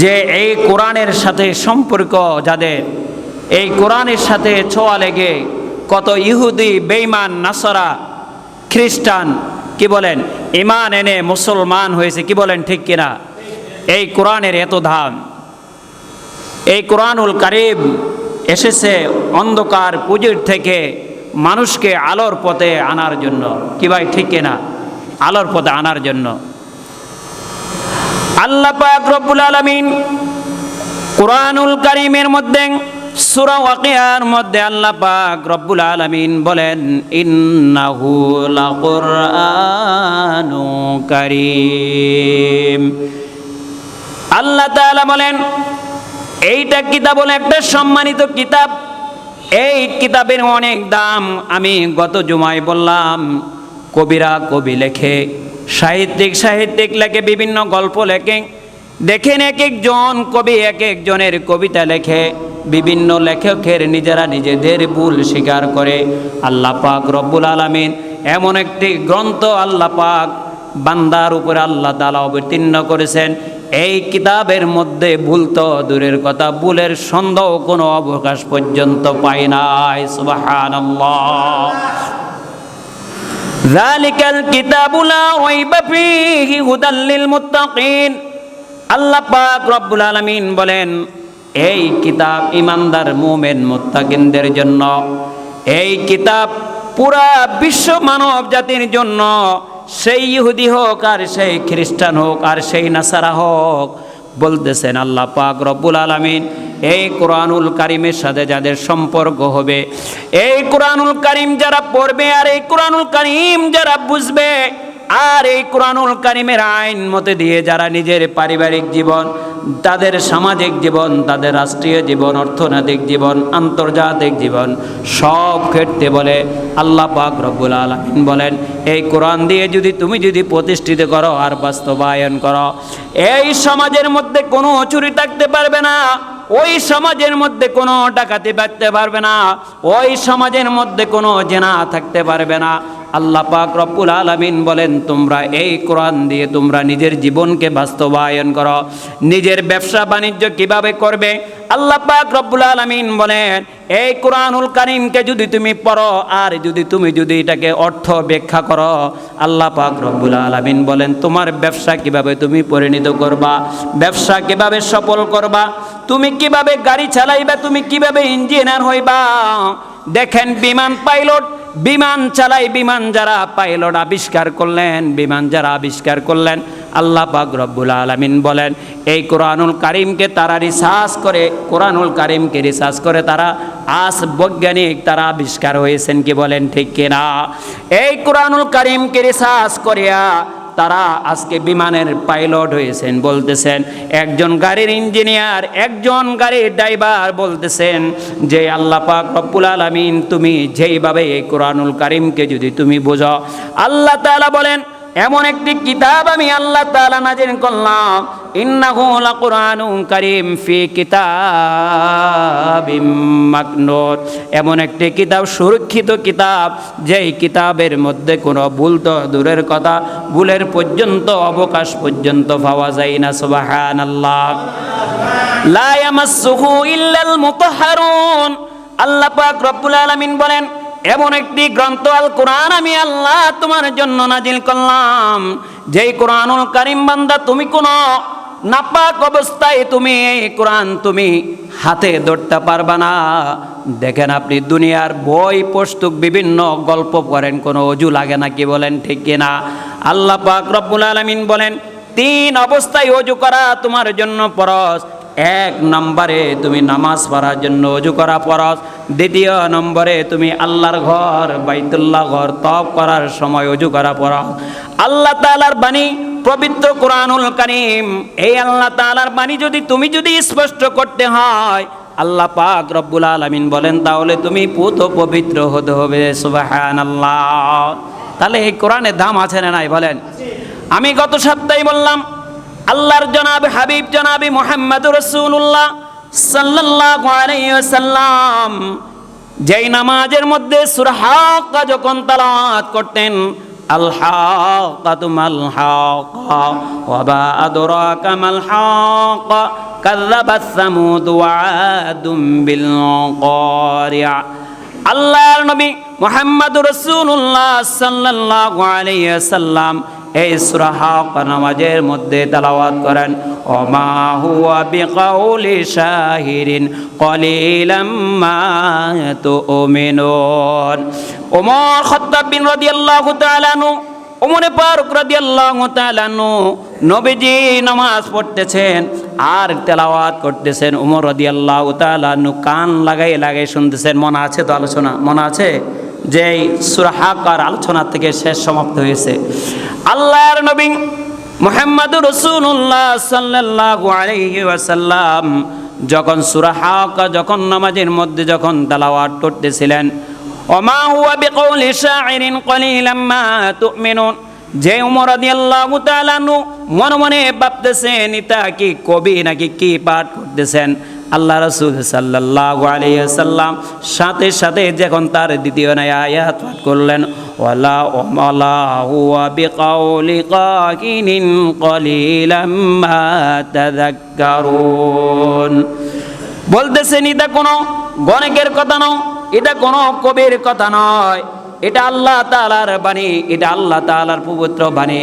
যে এই কোরআনের সাথে সম্পর্ক যাদের, এই কোরআনের সাথে ছোঁয়া লেগে কত ইহুদি বেইমান নাসরা, খ্রিস্টান, কি বলেন ইমান এনে মুসলমান হয়েছে, কি বলেন ঠিক কিনা? এই কোরআনের এত ধাম এই কোরআনুল কারিম এসেছে অন্ধকার পুজির থেকে মানুষকে আলোর পথে আনার জন্য। কি ভাই ঠিক কিনা? আলোর পথে আনার জন্য। আল্লাহ পাক রব্বুল আলামিন কোরআনুল কারীমের মধ্যে, সূরা ওয়াকিয়ার মধ্যে আল্লাহ পাক রব্বুল আলামিন বলেন, ইন্নাহু লাকুরআনু কারীম। আল্লাহ তাআলা বলেন, এইটা কিতাব হলো একটা সম্মানিত কিতাব। এই কিতাবের অনেক দাম আমি গত জুমায় বললাম, কবিরা কবি লেখে। সাহিত্যিক সাহিত্যিক লেখে বিভিন্ন গল্প লেখে। দেখেন এক একজন কবি, এক একজনের কবিতা লেখে। বিভিন্ন লেখকের নিজেরা নিজেদের ভুল স্বীকার করে। আল্লাহ পাক রব্বুল আলামিন এমন একটি গ্রন্থ আল্লাহ পাক বান্দার উপরে আল্লাহ তালা অবতীর্ণ করেছেন। এই কিতাবের মধ্যে ভুল তো দূরের কথা, ভুলের সন্দেহ কোনো অবকাশ পর্যন্ত পাই নাই। সুবহানাল্লাহ। জালিকাল কিতাবুলা রাইবা ফীহি হুদাল লিল মুত্তাকিন আল্লাহ পাক রব্বুল আলামিন বলেন, এই কিতাব ইমানদার মুমিন মুত্তাকিনদের জন্য, এই কিতাব পুরা বিশ্ব মানব জাতির জন্য, সেই ইহুদি হোক আর সেই খ্রিস্টান হোক আর সেই নাসারা হোক বলতেছেন, আল্লাহ পাক রব্বুল আলমিন এই কোরআনুল কারিমের সাথে যাদের সম্পর্ক হবে, এই কোরআনুল কারিম যারা পড়বে আর এই কোরআনুল কারিম যারা বুঝবে, আর এই কোরআনুল কারিমের আইন মতে দিয়ে যারা নিজের পারিবারিক জীবন তাদের সামাজিক জীবন, তাদের রাষ্ট্রীয় জীবন, অর্থনৈতিক জীবন, আন্তর্জাতিক জীবন, সব ক্ষেত্রে বলে আল্লাহ পাক রব্বুল আলমিন বলেন। এই কোরআন দিয়ে যদি তুমি যদি প্রতিষ্ঠিত করো আর বাস্তবায়ন করো, এই সমাজের মধ্যে কোনো চুরি থাকতে পারবে না, ওই সমাজের মধ্যে কোনো ডাকাতি বাঁচতে পারবে না, ওই সমাজের মধ্যে কোনো জেনা থাকতে পারবে না। আল্লাহ পাক রব্বুল আলামিন বলেন, তোমরা এই কোরআন দিয়ে তোমরা নিজের জীবনকে বাস্তবায়ন করো। নিজের ব্যবসা বাণিজ্য কীভাবে করবে? আল্লাহ পাক রব্বুল আলামিন বলেন, এই কোরআনুল কারিমকে যদি তুমি পড়ো, আর যদি তুমি যদি এটাকে অর্থ ব্যাখ্যা করো, আল্লাহ পাক রব্বুল আলামিন বলেন, তোমার ব্যবসা কীভাবে তুমি পরিণত করবা? ব্যবসা কীভাবে সফল করবা? তুমি কীভাবে গাড়ি চালাইবা? তুমি কীভাবে ইঞ্জিনিয়ার হইবা? দেখেন, বিমান পাইলট বিমান চালাই, বিমান যারা পাইলট আবিষ্কার করলেন, বিমান যারা আবিষ্কার করলেন, আল্লাহ পাক রব্বুল আলমিন বলেন, এই কোরআনুল কারিমকে তারা রিসার্চ করে, কোরআনুল কারিমকে রিসার্চ করে তারা আস বৈজ্ঞানিক তারা আবিষ্কার হয়েছেন কি বলেন ঠিক কিনা? এই কোরআনুল কারিমকে রিসার্চ করিয়া তারা আজকে বিমানের পাইলট হয়েছেন, বলতেছেন, একজন গাড়ির ইঞ্জিনিয়ার, একজন গাড়ির ড্রাইভার বলতেছেন যে, আল্লাহ পাক রব্বুল আলামিন, তুমি যেইভাবে এই কোরআনুল কারিমকে যদি তুমি বোঝো আল্লাহ তাআলা বলেন এমন একটি কিতাব আমি আল্লাহ তাআলা নাজিল করলাম, ইন্নাহু লাকুরআনুন কারীম ফি কিতাবিম মাকনুত এমন একটি কিতাব, সুরক্ষিত কিতাব, যেই কিতাবের মধ্যে কোনো ভুল তো দূরের কথা, ভুলের পর্যন্ত, অবকাশ পর্যন্ত পাওয়া যায় না, সুবহানাল্লাহ। লা ইয়ামাসসুহু ইল্লাল মুতাহহারুন আল্লাহ পাক রব্বুল আলামিন বলেন এমন একটি গ্রন্থ আল কোরআন আমি আল্লাহ তোমার জন্য নাজিল করলাম। যেই কোরআনুল কারিম বান্দা, তুমি কোনো নাপাক অবস্থায় তুমি এই কোরআন তুমি হাতে ধরতে পারবা না। দেখেন আপনি দুনিয়ার বই পুস্তক, বিভিন্ন গল্প পড়েন, কোনো অজু লাগে না কি বলেন, ঠিক কিনা? আল্লাহ পাক রব্বুল আলামিন বলেন, তিন অবস্থায় অজু করা তোমার জন্য পরশ এক নম্বরে তুমি নামাজ পড়ার জন্য অজু করা পরশ দ্বিতীয় নম্বরে তুমি আল্লাহর ঘর, বাইতুল্লাহ ঘর তপ করার সময় অজু করা পরশ আল্লাহ তাআলার বাণী পবিত্র কোরআনুল কারীম। এই আল্লাহ তাআলার বাণী যদি তুমি যদি স্পষ্ট করতে হয়, আল্লাহ পাক রব্বুল আলামিন বলেন, তাহলে তুমি পুত পবিত্র হতে হবে সুবাহান আল্লাহ তাহলে এই কোরআনের দাম আছে না নাই বলেন? আমি গত সপ্তাহে বললাম আল্লাহর জনাব হাবিব জনাবি মোহাম্মদ রসুল্লাহ সাল্লাল্লাহু আলাইহি ওয়াসাল্লাম যেই নামাজের মধ্যে সুরহাক্কা যখন তালাওয়াত করতেন الحاقة ما الحاقة وما أدراك ما الحاقة কাল্লাবাত সামুদ ওয়াদুম বিল কারিয়া আল্লাহর নবী মুহাম্মদুর রাসূলুল্লাহ সাল্লাল্লাহু আলাইহি সাল্লাম এই সূরা নামাজের মধ্যে তেলাওয়াত করেন, ওমা হুয়া বিকাউলি শাহিরিন কলিলাম মা তুমিনুন। ওমর খাত্তাব বিন রাদিয়াল্লাহু তাআলা আনহু ওমরে ফারুক রাদিয়াল্লাহু তাআলা আনহু নবীজি নামাজ পড়তেছেন আর তেলাওয়াত করতেছেন। ওমর রাদিয়াল্লাহু তাআলা আনহু কান লাগাই লাগাই শুনতেছেন। মনে আছে তো আলোচনা? মনে আছে? যে এই সূরা হাকার আলোচনা থেকে শেষ সমাপ্ত হয়েছে। আল্লাহর নবী মুহাম্মদুর রসুল্লাহ সাল্লাল্লাহু আলাইহি ওয়াসাল্লাম যখন সূরা হাকা যখন নামাজের মধ্যে যখন তেলাওয়াত করতেছিলেন, ওমা হুয়া বিকৌলি শাইরিন কলিলাম মা তুমিনুন যে উমর রাদিয়াল্লাহু তাআলা আনহু মনে মনে ভাবতেছেন, এটা কি কবি নাকি কি পাঠ করতেছেন? আল্লাহ রাসূল সাল্লাল্লাহু আলাইহি সাল্লাম সাথে সাথে যখন তার দ্বিতীয় নয় আয়াত পাঠ করলেন কলিলাম বলতেছেন এটা কোনো গণকের কথা নয়, এটা কোনো কবির কথা নয়। এটা আল্লাহ তাআলার বাণী, এটা আল্লাহ তাআলার পবিত্র বাণী।